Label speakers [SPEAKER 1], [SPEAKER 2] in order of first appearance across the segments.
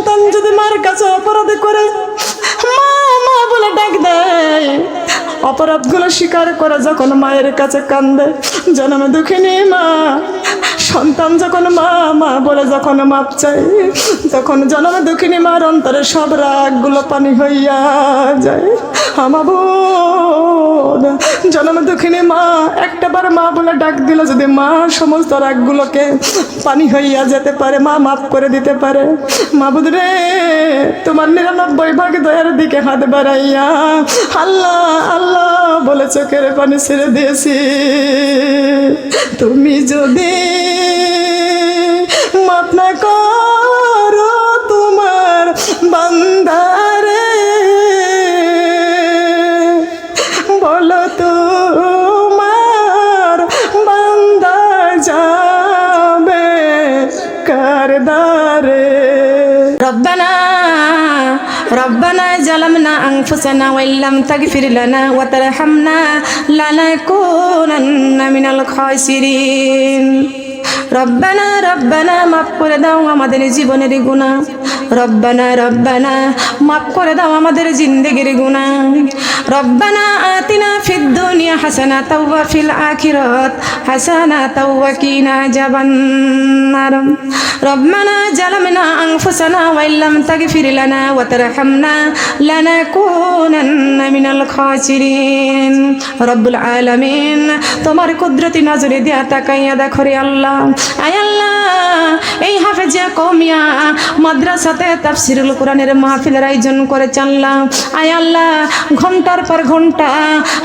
[SPEAKER 1] সন্তান যদি মার কাছে অপরাধ করে, মা মা বলে ডাক দেয়। অপরাধগুলো স্বীকার করে যখন মায়ের কাছে কান্দে, জনমে দুঃখিনী মা। সন্তান যখন মা মা বলে যখন মাপ চাই তখন জনমে দুঃখিনী মার অন্তরে সব রাগগুলো পানি হইয়া যায়। আমার বোন জন্মে দুঃখিনী মা, একটাবার মা বলে ডাক দিল যদি মা সমস্ত রাগগুলোকে পানি হইয়া যেতে পারে, মা মাফ করে দিতে পারে। মা রে, তোমার নিরানব্বই ভাগ দয়ার দিকে হাত বাড়াইয়া আল্লাহ আল্লাহ বলে চোখের পানি ছেড়ে দিয়েছি। তুমি যদি
[SPEAKER 2] ربنا ربنا ظلمنا أنفسنا وإن لم تغفر لنا وترحمنا لنكونن من الخاسرين রব্বানা রব্বানা মাফ করে দাও আমাদের জীবনের গুণা রব্বানা রব্বানা, মাফ করে দাও আমাদের জিন্দগির গুণা রব্বানা আতিনা ফিদ দুনিয়া হাসানা তাওয়া ফিল আখিরাত হাসানা তাওয়া কিনা জাবান্নার রব্বানা জালামনা আনফুসানা ওয়া ইল্লাম তাগফির লানা ওয়া তারহামনা লানাকুনান্না মিনাল খাসিরিন। রব্বুল আলামিন, তোমার কুদরতি নজরে দিয়া তাকাইয়া দেখো রে আল্লাহ। আয় আল্লাহ এই হাফেজিয়া কমিয়া মাদ্রাসাতে তাফসিরুল কোরআনের মাহফিলের আয়োজন করে চাল্লাম আয় আল্লাহ, ঘণ্টার পর ঘণ্টা,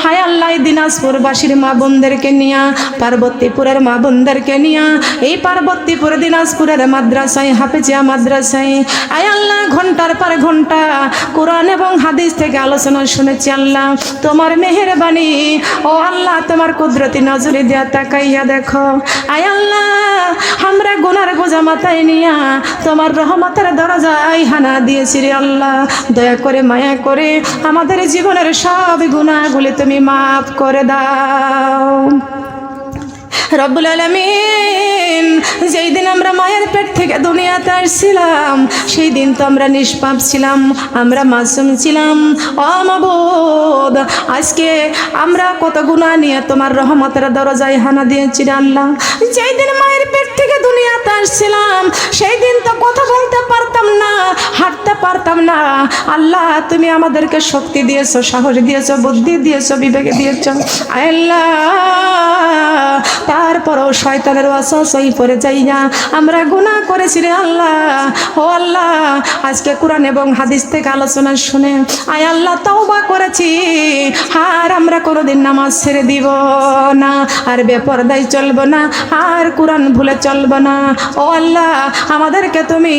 [SPEAKER 2] হায় আল্লাহ দিনাজপুরবাসীর মা বোনদেরকে নিয়া, পার্বতীপুরের মা বোনদেরকে নিয়া, এই পার্বতীপুর দিনাজপুরের মাদ্রাসায়, হাফেজিয়া মাদ্রাসায়, আয় আল্লাহ, ঘণ্টার পর ঘণ্টা, কোরআন এবং হাদিস থেকে আলোচনা শুনেছি আল্লাহ তোমার মেহেরবানি, ও আল্লাহ, তোমার কুদরতি নজরে দেয়া তাকাইয়া দেখো। আয় আল্লাহ, আমরা বোঝা মাথায় নিয়া তোমার রহমতের দরজায় হানা দিয়েছি রে আল্লাহ। দয়া করে, মায়া করে আমাদের জীবনের সব গুণাগুলি তুমি মাফ করে দাও। রব্বুল আলমিন, যেই দিন আমরা মায়ের পেট থেকে দুনিয়াতে আসছিলাম, সেই দিন তো আমরা নিষ্পাপ ছিলাম, আমরা মাসুম ছিলাম। অমাবোধ আজকে আমরা কত গুণা নিয়ে তোমার রহমতের দরজায় হানা দিয়েছি আল্লাহ। যেই দিন মায়ের পেট থেকে দুনিয়াতে আসছিলাম, সেই দিন তো কথা বলতে পারতাম না পারতাম না। আল্লাহ, তুমি আমাদেরকে শক্তি দিয়েছ, সাহস দিয়েছ, বুদ্ধি দিয়েছ, বিবেকে দিয়েছ। আল্লাহ, তারপরও শয়তানের ওয়াসওয়াসাই পড়ে যাই না। আমরা গুণা করেছি রে আল্লাহ। ও আল্লাহ, আজকে কোরআন এবং হাদিস থেকে আলোচনা শুনে আয় আল্লাহ, তওবা করেছি। আর আমরা কোনোদিন নামাজ ছেড়ে দিব না। আর বেপরদায় চলবো না। আর কোরআন ভুলে চলবো না। ও আল্লাহ, আমাদেরকে তুমি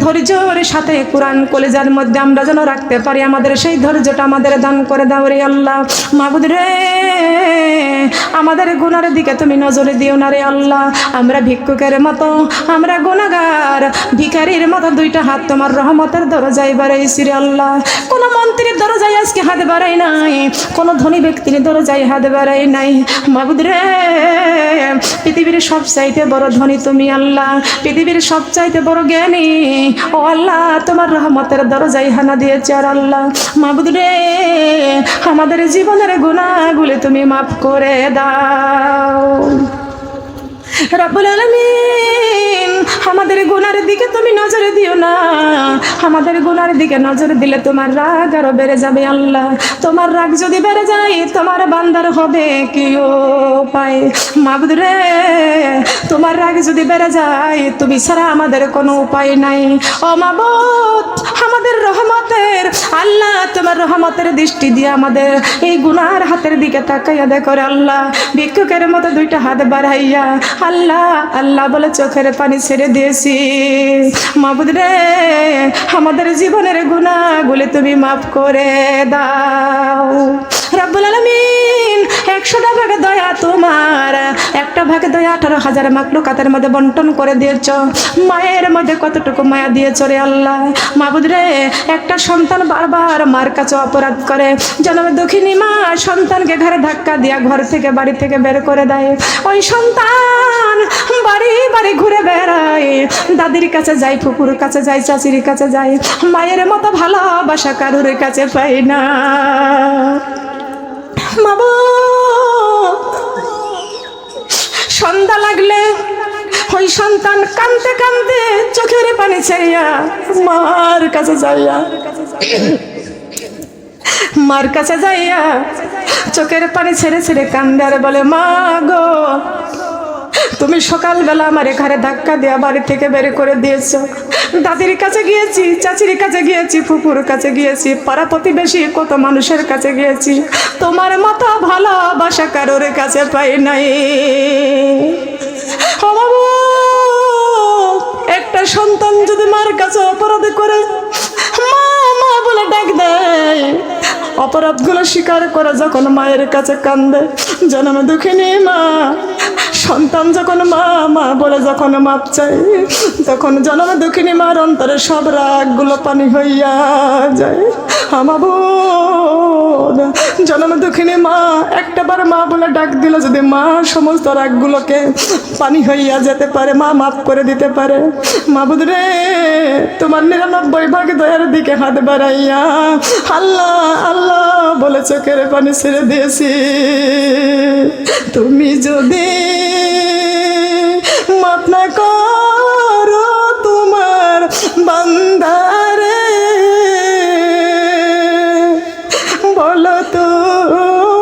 [SPEAKER 2] ধৈর্যের সাথে কোরআন কলেজার মধ্যে আমরা যেন রাখতে পারি আমাদের সেই ধৈর্যটা আমাদের দান করে দাও রে আল্লাহ। মাহবুদ রে আমাদের গুনার দিকে তুমি নজরে দিও না রে আল্লাহ। আমরা ভিক্ষুকের মতো, আমরা গুনাগার। ভিখারির মতো দুইটা হাত তোমার রহমতের দরজায় বাড়াইছি রে আল্লাহ। কোন মন্ত্রীর দরজায় আজকে হাত বাড়াই নাই, কোন ধনী ব্যক্তির দরজায় হাত বাড়াই নাই। মাবুদ রে, পৃথিবীর সব চাইতে বড় ধনী তুমি আল্লাহ। পৃথিবীর সব চাইতে বড় জ্ঞানী, ও আল্লাহ, তোমার রহমতের দরজায় হানা দিয়েছে আর আল্লাহ। মাবুদ রে, আমাদের জীবনের গুণাগুলি তুমি মাফ করে দাও। রব্বুল আলামিন। আমাদের গুনার দিকে তুমি নজরে দিও না। আমাদের গুনার দিকে নজর দিলে তোমার রাগ আরও বেড়ে যাবে আল্লাহ। তোমার রাগ যদি বেড়ে যায়, তোমার বান্দার হবে কি পায় মাবুদ রে, তোমার রাগ যদি বেড়ে যায়, তুমি ছাড়া আমাদের কোনো উপায় নাই। ও মাবুদ, আমাদের রহমতের আল্লাহ, তোমার রহমতের দৃষ্টি দিয়ে আমাদের এই গুনার হাতের দিকে তাকাইয়া দেখো আল্লাহ। ভিক্ষুকের মতো দুইটা হাত বাড়াইয়া, আল্লাহ আল্লাহ বলে চোখের পানি ছেড়ে দিয়েছি। মাবুদ রে, আমাদের জীবনের গুণাগুলি তুমি মাফ করে দাও। রব্বুল আলমিন, একশোটা ভাগে দয়া তোমার, একটা ভাগে দয়া আঠারো হাজার মাকলু কাতের মধ্যে বন্টন করে দিয়েছ। মায়ের মধ্যে কতটুকু মায়া দিয়েছ রে আল্লাহ? মাবুদ রে, একটা সন্তান বারবার মার কাছে অপরাধ করে। জন্মে দুঃখিনী মা সন্তানকে ঘরে ধাক্কা দিয়া ঘর থেকে, বাড়ি থেকে বের করে দেয়। ওই সন্তান বাড়ি বাড়ি ঘুরে বেড়ায়। দাদির কাছে যাই ফুপুর কাছে যাই, চাচির কাছে যাই, মায়ের মতো ভালোবাসা কারুর কাছে পাই না।
[SPEAKER 1] মাবো
[SPEAKER 2] সন্ধ্যা লাগলে ওই সন্তান কানতে কানতে চোখের পানি ছেড়িয়া
[SPEAKER 1] মার কাছে যাইয়া,
[SPEAKER 2] মার কাছে যাইয়া চোখের পানি ছেড়ে ছেড়ে কান্দে আর বলে, মা গো তুমি সকালবেলা আমার ঘরে ধাক্কা দেওয়া বাড়ি থেকে বের করে দিয়েছ। দাদির কাছে গিয়েছি, চাচির কাছে গিয়েছি ফুপুর কাছে গিয়েছি, পাড়া প্রতিবেশী কত মানুষের কাছে গিয়েছি। তোমার মতো ভালোবাসা কারোর কাছে পাই নাই।
[SPEAKER 1] একটা সন্তান যদি মার কাছে অপরাধ করে, মা মা বলে ডাক দেয়। অপরাধগুলো স্বীকার করে যখন মায়ের কাছে কান্দে, জন্মে দুঃখিনী মা। সন্তান যখন মা মা বলে যখন মাপ চাই, তখন জনম দুঃখিনী মার অন্তরে সব রাগগুলো পানি হইয়া যায়। আমার বোন, জনম দুঃখিনী মা, একটাবার মা বলে ডাক দিল যদি মা সমস্ত রাগগুলোকে পানি হইয়া যেতে পারে, মা মাফ করে দিতে পারে। মা রে, তোমার নিরানব্বই ভাগ দয়ার দিকে হাত বাড়াইয়া আল্লাহ আল্লাহ বলে চোখের পানি ছেড়ে দিয়েছি। তুমি যদি মাপ করো তোমার বান্দারে বলো তোমার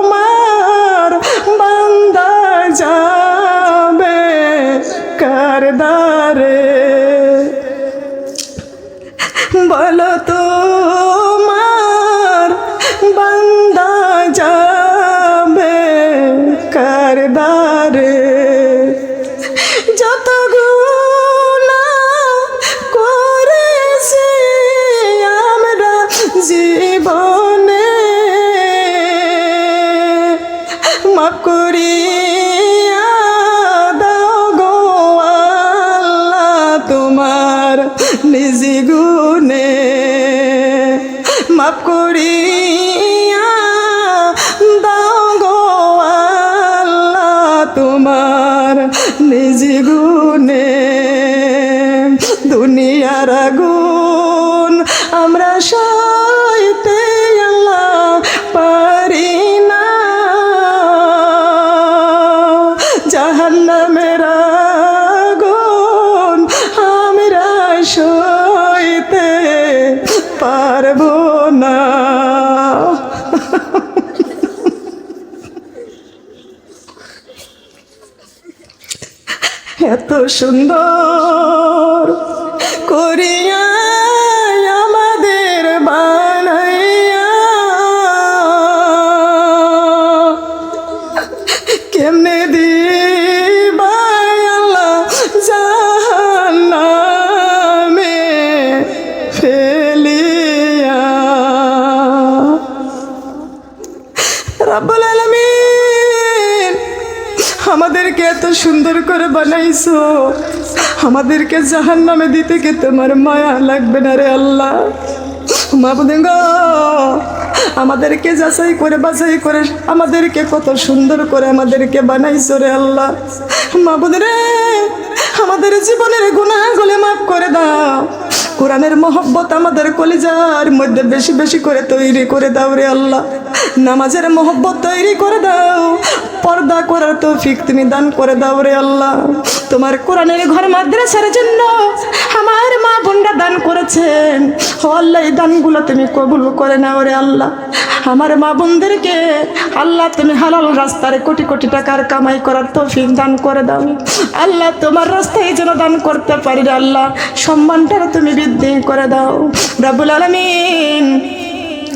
[SPEAKER 1] বলো তোমার মাফ এত সুন্দর করিয়া আমাদেরকে এত সুন্দর করে বানাইছো। আমাদেরকে জাহান নামে দিতে কি তোমার মায়া লাগবে না রে আল্লাহ। মাবুদিন গো, আমাদেরকে যাচাই করে বাছাই করে আমাদেরকে কত সুন্দর করে আমাদেরকে বানাইছো রে আল্লাহ। মাবুদ রে, আমাদের জীবনের গুণাগুলি মাফ করে দাও। কোরআনের মহব্বত আমাদের কলিজার মধ্যে বেশি বেশি করে তৈরি করে দাও রে আল্লাহ। নামাজের মহব্বত তৈরি করে দাও। পর্দা করার তৌফিক তুমি দান করে দাও রে আল্লাহ। তোমার কোরআনের ঘর মাদ্রাসার জন্য আমার মা বোনরা দান করেছেন। আল্লাহ, এই দানগুলো তুমি কবুল করে নাও রে আল্লাহ। আমার মা বোনদেরকে আল্লাহ তুমি হালাল রাস্তায় কোটি কোটি টাকার কামাই করার তৌফিক দান করে দাও। আল্লাহ তোমার রাস্তায় যেন দান করতে পারি রে আল্লাহ। সম্মানটা তুমি বৃদ্ধি করে দাও। রাবুল আলমিন,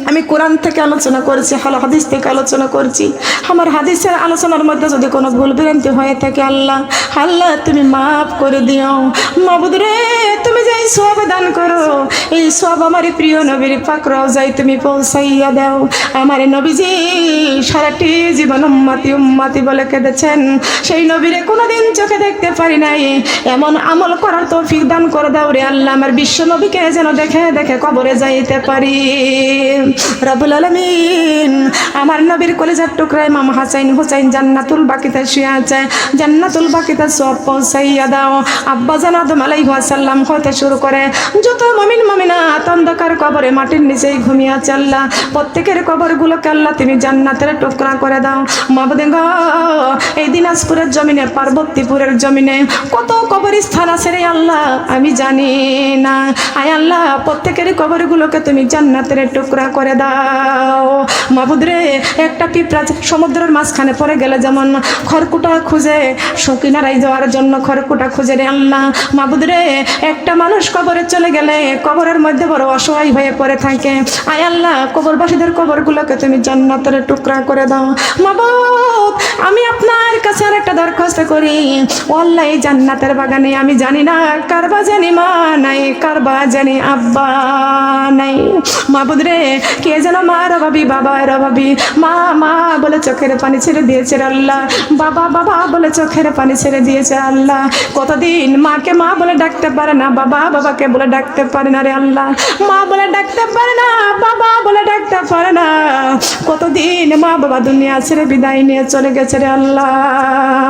[SPEAKER 1] আমি কোরআন থেকে আলোচনা করছি হাল হাদিস থেকে আলোচনা করছি। আমার হাদিসের আলোচনার মধ্যে যদি কোনো ভুল বিরান্তি হয়ে থাকে, আল্লাহ আল্লাহ, তুমি মাফ করে দিও। মাবুদ রে, তুমি
[SPEAKER 2] সব দান করো। এই সব আমার প্রিয় নবীর পাক রওজাই তুমি পৌঁছাইয়া দাও। আমার নবীজি সারাটি জীবন উম্মাতি উম্মাতি বলে কেঁদেছেন। সেই নবীরে কোনোদিন চোখে দেখতে পারি নাই। এমন আমল করার তৌফিক দান করে দাও রে আল্লাহ। আমার বিশ্ব নবীকে যেন দেখে দেখে কবরে যাইতে পারি। রবুল আলমিন, আমার নবীর কলেজার টুকরায় মাম হাসাইন হুসাইন জান্নাতুল বাকিতে শুয়ে আছে। জান্নাতুল বাকিতে সব পৌঁছাইয়া দাও। আব্বা জান আদম আলাইহাসাল্লাম হতে শুরু করে। যত মমিন মমিনা অন্ধকার কবরে মাটির নিচেই ঘুমিয়ে আল্লাহ প্রত্যেকের কবরগুলোকে আল্লাহ তুমি জান্নাতের টুকরা করে দাও। মাবদেঙ্গ এই দিনাজপুরের জমিনে, পার্বতীপুরের জমিনে কত কবরস্থান আছে রে আল্লাহ? আমি জানি না। আয় আল্লাহ, প্রত্যেকের কবরগুলোকে তুমি জান্নাতের টুকরা করে দাও। মাবুদ রে, একটা পিঁপড়া সমুদ্রের মাঝখানে পড়ে গেলে যেমন খড়কুটা খুঁজে সকিনারাই যাওয়ার জন্য খড়কুটা খুঁজে রে আল্লাহ। মাবুদরে একটা মানুষ কবরে চলে গেলে কবরের মধ্যে বড় অসহায় হয়ে পড়ে থাকে। আয় আল্লাহ, কবরবাসীদের কবরগুলোকে তুমি জান্নাতের টুকরা করে দাও। মা আমি একটা দরখাস্ত করি। ও আল্লাহ এই জান্নাতের বাগানে আমি জানি না কারবা জানি মা নাই কারবা জানি আব্বা নাই। মাবুদ রে, কে যেন মার অভাবী বাবার অভাবী মা মা বলে চোখের পানি ছেড়ে দিয়েছে আল্লাহ। বাবা বাবা বলে চোখের পানি ছেড়ে দিয়েছে আল্লাহ। কতদিন মাকে মা বলে ডাকতে পারে না, বাবা, বাবাকে বলে ডাকতে পারে না রে আল্লাহ। মা বলে ডাকতে পারে না, বাবা বলে ডাকতে পারে না। কতদিন মা বাবা দুনিয়া ছেড়ে বিদায় নিয়ে চলে গেছে রে আল্লাহ।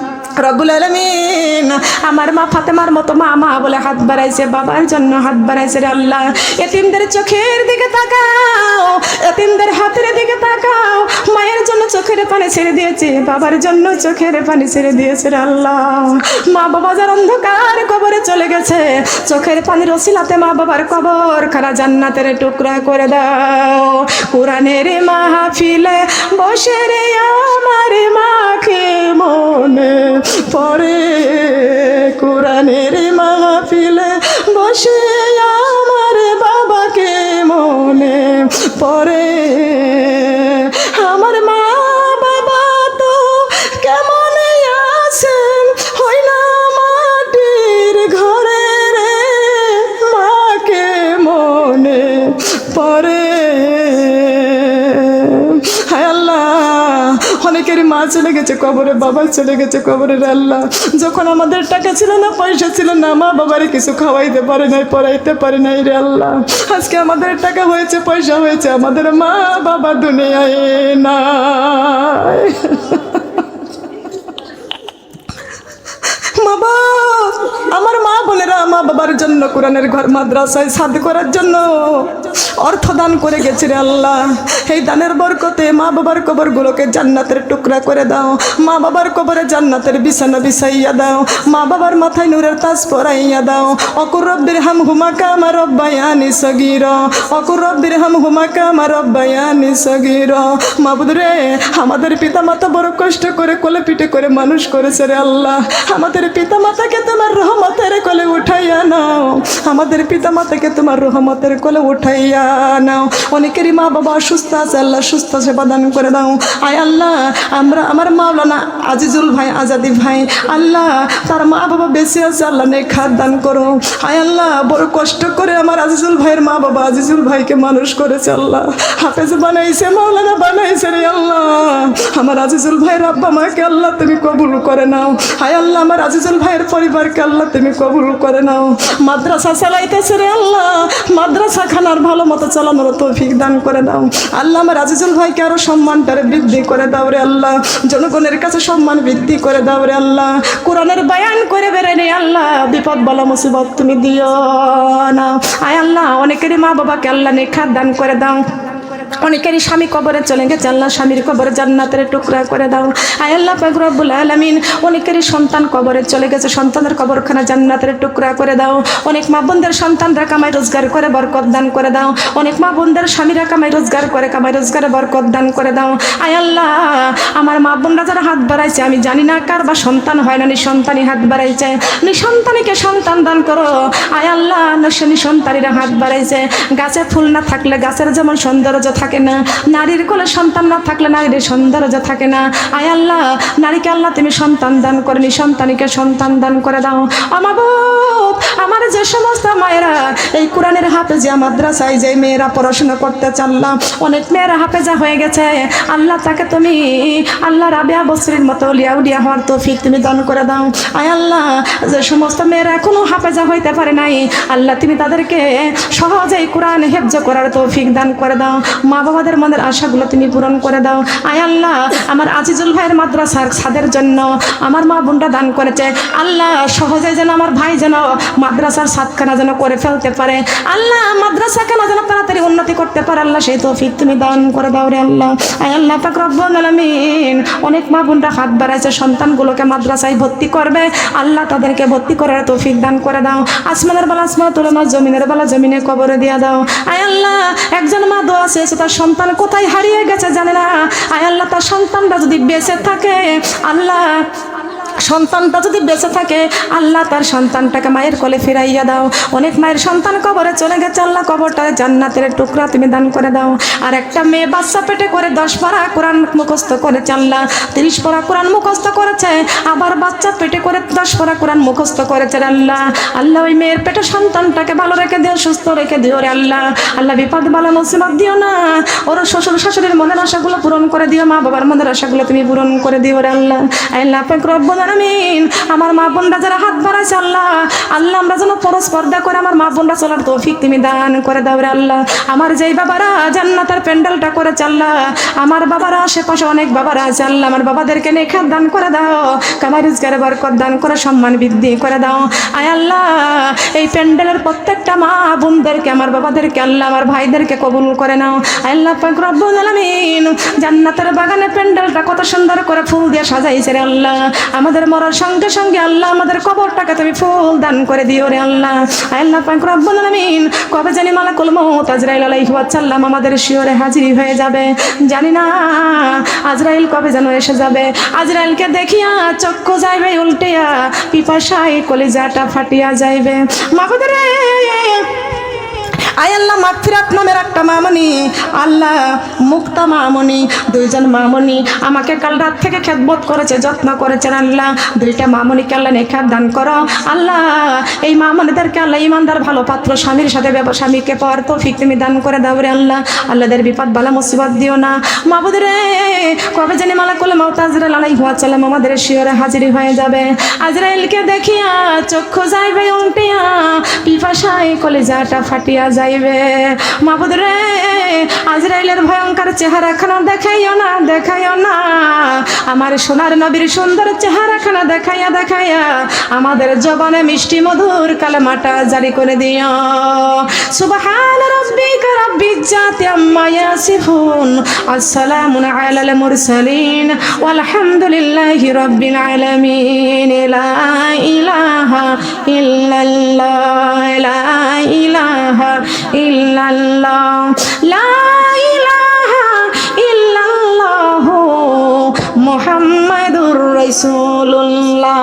[SPEAKER 2] রব্বুল আলমিন। আমার মা ফাতেমার মতো মা মা বলে হাত বাড়াইছে, বাবার জন্য হাত বাড়াইছে রে আল্লাহ। এতিমদের চোখের দিকে তাকাও, এতিমদের হাতের দিকে তাকাও। মায়ের জন্য চোখের পানি ছেড়ে দিয়েছে, বাবার জন্য চোখের পানি ছেড়ে দিয়েছে রে আল্লাহ। মা বাবা যার অন্ধকার কবরে চলে গেছে, চোখের পানির রসিলাতে মা বাবার কবর খারা জান্নাতের টুকরা করে দাও। কোরআনের মাহফিলে বসে রে আমার মাকে মনে পড়ে কোরআনের মাহফিলে বসে আমার মা চলে গেছে কবরে, বাবা চলে গেছে কবরে আল্লাহ। যখন আমাদের টাকা ছিল না, পয়সা ছিল না, মা বাবারে কিছু খাওয়াইতে পারে নাই, পড়াইতে পারে নাই রে আল্লাহ। আজকে আমাদের টাকা হয়েছে, পয়সা হয়েছে, আমাদের মা বাবা দুনিয়ায় নাই। বাবা আমার মা বোনেরা মা বাবার জন্য কোরআনের ঘর মাদ্রাসায় সাদ করার জন্য অর্থ দান করে গেছে রে আল্লাহ। এই দানের বরকতে মা বাবার কবরগুলোকে জান্নাতের টুকরা করে দাও। মা বাবার কবরে জান্নাতের বিছানা বিছাইয়া দাও। মা বাবার মাথায় নূরের তাজ পরাইয়া দাও। অকুর রব্বির হাম হুমাকা আমার রব্বায়ানি সগির। অকুর রব্বির হাম হুমাকা আমার রব্বায়ানি সগির। মাবুদ রে, আমাদের পিতা মাতা বড় কষ্ট করে কোলে পিঠে করে মানুষ করেছে রে আল্লাহ। আমাদের পিতা মাতাকে তোমার রহমতের কোলে উঠাইয়া নাও। আমাদের পিতা মাতাকে তোমার রহমতের কোলে উঠাইয়া নাও। অনেকেরই মা বাবা অসুস্থ আছে, আল্লাহ সুস্থ সেবা দান করে দাও। আয় আল্লাহ, আমরা আমার মাওলানা আজিজুল ভাই, আজাদি ভাই, আল্লাহ, তার মা বাবা বেশি আছে, আল্লাহ নে খাদ দান করো। আয় আল্লাহ, বড় কষ্ট করে আমার আজিজুল ভাইয়ের মা বাবা আজিজুল ভাইকে মানুষ করেছে, আল্লাহ। হাফেজ বানাইছে, মাওলানা বানাইছে রে আল্লাহ। আমার আজিজুল ভাইয়ের আব্বা মাকে আল্লাহ তুমি কবুল করে নাও। আয় আল্লাহ, আমার আজিজুল ভাইয়ের পরিবারকে আল্লাহ তুমি কবুল করে নাও। মাদ্রাসা চালাইতেছে রে আল্লাহ। মাদ্রাসা খানার ভালো মতো চালানোর তৌফিক দান করে দাও। আল্লাহ আমার আজিজুল ভাইকে আরও সম্মানটারে বৃদ্ধি করে দাও রে আল্লাহ। জনগণের কাছে সম্মান বৃদ্ধি করে দাও রে আল্লাহ। কোরআনের বায়ান করে বেড়ে রে আল্লাহ। বিপদ বলা মুসিবত তুমি দিও না। আয় আল্লাহ, অনেকেরই মা বাবাকে আল্লাহ নেখাত দান করে দাও। অনেকেরই স্বামী কবরে চলে গেছে। আল্লাহ স্বামীর কবরে জান্নাতের টুকরা করে দাও। আয় আল্লাহ রব্বুল আলামিন। অনেকেরই সন্তান কবরে চলে গেছে। সন্তানের কবরখানা জান্নাতের টুকরা করে দাও। অনেক মা বোনদের সন্তানরা কামাই রোজগার করে বরকত দান করে দাও। অনেক মা বোনদের স্বামীরা কামাই রোজগার করে, কামাই রোজগারে বরকত দান করে দাও। আয় আল্লাহ, আমার মা বোনরা যারা হাত বাড়াইছে, আমি জানি না কার বা সন্তান হয় না, নিঃসন্তানই হাত বাড়াইছে। নিঃসন্তানীকে সন্তান দান করো। আয় আল্লাহ নিঃসন্তানীরা হাত বাড়াইছে। গাছে ফুল না থাকলে গাছের যেমন সৌন্দর্য থাকে না। নারীর কোলে সন্তান না থাকলে নারীর সৌন্দর্য থাকে না। আয় আল্লাহ, নারীকে আল্লাহ তুমি সন্তান দান করে নিঃসন্তানীকে সন্তান দান করে দাও। আমার আমার যে সমস্ত মায়েরা, এই কোরআনের হাফেজিয়া মাদ্রাসায় যে মেয়েরা পড়াশোনা করতে চাল্লাম অনেক মেয়েরা হাফেজা হয়ে গেছে। আল্লাহ তাকে তুমি, আল্লাহ রাবিয়া বসরির মতো লিয়া উলিয়া হওয়ার তৌফিক তুমি দান করে দাও। আয় আল্লাহ, যে সমস্ত মেয়েরা এখনও হাফেজা হইতে পারে নাই, আল্লাহ তুমি তাদেরকে সহজেই কোরআন হেফজ করার তৌফিক দান করে দাও। মা বাবাদের মনের আশাগুলো তুমি পূরণ করে দাও। আয় আল্লাহ, আমার আজিজুল ভাইয়ের মাদ্রাসার ছাদের জন্য আমার মা বোনটা দান করেছে। আল্লাহ, সহজে যেন আমার ভাই যেন মাদ্রাসার সাতখানা যেন করে ফেলতে পারে। আল্লাহ, মাদ্রাসা কেন যেন তাড়াতাড়ি উন্নতি করতে পারে? আল্লাহ, সেই তৌফিক তুমি দান করে দাও রে আল্লাহ। আয় আল্লাহ, পাক রব্বুল আলামিন। অনেক মা বোনরা হাত বাড়াইছে, সন্তানগুলোকে মাদ্রাসায় ভর্তি করবে। আল্লাহ তাদেরকে ভর্তি করার তৌফিক দান করে দাও। আসমানের বেলা আসমান তুলে নাও জমিনের বেলা, জমিনে কবরে দিয়া দাও। আয় আল্লাহ, একজন মা দোয়া চেয়েছে তার সন্তান কোথায় হারিয়ে গেছে জানে না? আয় আল্লাহ, তার সন্তানটা যদি বেঁচে থাকে, আল্লাহ সন্তানটা যদি বেঁচে থাকে, আল্লাহ তার সন্তানটাকে মায়ের কোলে ফিরাইয়া দাও। অনেক মায়ের সন্তান কবরে চলে গেছে, আল্লাহ কবরটা জান্নাতের টুকরা তুমি দান করে দাও। আর একটা মেয়ে বাচ্চা পেটে করে দশ পারা কোরআন মুখস্থ করেছে, আল্লাহ তিরিশ পারা কোরআন মুখস্থ করেছে, আবার বাচ্চা পেটে করে দশ পারা কোরআন মুখস্থ করেছে আল্লাহ। আল্লাহ ওই মেয়ের পেটে সন্তানটাকে ভালো রেখে দিও, সুস্থ রেখে দিও রে আল্লাহ। আল্লাহ বিপদ বালা মুসিবত দিও না। ওর শ্বশুর শাশুড়ির মনের আশাগুলো পূরণ করে দিও মা বাবার মনের আশাগুলো তুমি পূরণ করে দিও রে আল্লাহ। আল্লাহ পাক রব্বুল আলামিন আমার মা বোনরা যারা হাত বাড়াইছে আল্লাহ আল্লাহ, আমরা যেন পরস্পর দা করে আমার মা বোনরা চলার তৌফিক তুমি দান করে দাও রে আল্লাহ। আমার যেই বাবারা জান্নাতের প্যান্ডেলটা করে চাল্লা আমার বাবারা আশেপাশে অনেক বাবারা আছে আল্লাহ, আমার বাবাদেরকে নেখাত দান করে দাও। কামার রোজগারে বরকত দান করে, সম্মান বৃদ্ধি করে দাও। আয় আল্লাহ, এই প্যান্ডেলের প্রত্যেকটা মা বোনদেরকে, আমার বাবাদেরকে আল্লাহ, আমার ভাইদেরকে কবুল করে নাও। আল্লাহ পাক রব্বুল আলামিন, জান্নাতের বাগানে প্যান্ডেলটা কত সুন্দর করে ফুল দিয়ে সাজাইছে রে আল্লাহ। আমাদের মরার সঙ্গে সঙ্গে আল্লাহ আমাদের কবরটাকে তুমি ফুল দান করে দিও রে আল্লাহ। আল্লাহ পাক রব্বুল আলামিন। কবে জানি মালা মালাকুল মউত আজরাইল আলাইহি ওয়াসাল্লাম আমাদের শিওরে হাজির হয়ে যাবে। জানি না আজরাইল কবে যেন এসে যাবে। আজরাইলকে দেখিয়া চক্ষু যাইবে, উল্টিয়া পিপাসায় কলিজাটা ফাটিয়া যাইবে। মাহবুদের আয় আল্লাহ মাগফিরাত নামের একটা মামনি, আল্লাহ মুক্তা মামনি, দুইজন মামনি আমাকে কাল রাত থেকে খেদমত করেছে, যত্ন করেছেন আল্লাহ। দুইটা মামনিকে আল্লাহ নেখাত দান করো। আল্লাহ, এই মামনিদেরকে আল্লাহ ইমানদার, ভালো পাত্র, স্বামীর সাথে স্বামীকে পাওয়ার তৌফিক তুমি দান করে দাও রে আল্লাহ। আল্লাহদের বিপদ বালা মুসিবত দিও না। মাবুদ রে, কবে জানি মালা করলে মাউতাজরা লালাই হুয়া চালাম আমাদের শিওরে হাজিরি হয়ে যাবে। আজরাইলকে দেখিয়া চক্ষু যাইবে উল্টিয়া, পিপাসায় কলেজাটা ফাটিয়া যাইবে? মাবুদ রে, আজরাইলের ভয়ঙ্কর চেহারা খানা দেখাইও না দেখাইও না। আমার সোনার নবীর সুন্দর চেহারা খানা দেখাইয়া দেখাইয়া আমাদের জবানে মিষ্টি মধুর কালেমাটা জারি করে দিও। সুবহান রাব্বিকা রাব্বিল জাতি আম্মা ইয়াসিফুন। আসসালামু আলাল মুরসালিন। ওয়ালহামদুলিল্লাহি রাব্বিল আলামিন। লা ইলাহা ইল্লাল্লাহ। লা ইলাহা ইল্লাল্লাহ। লা ইলাহা ইল্লাল্লাহ। মুহাম্মাদুর রাসূলুল্লাহ।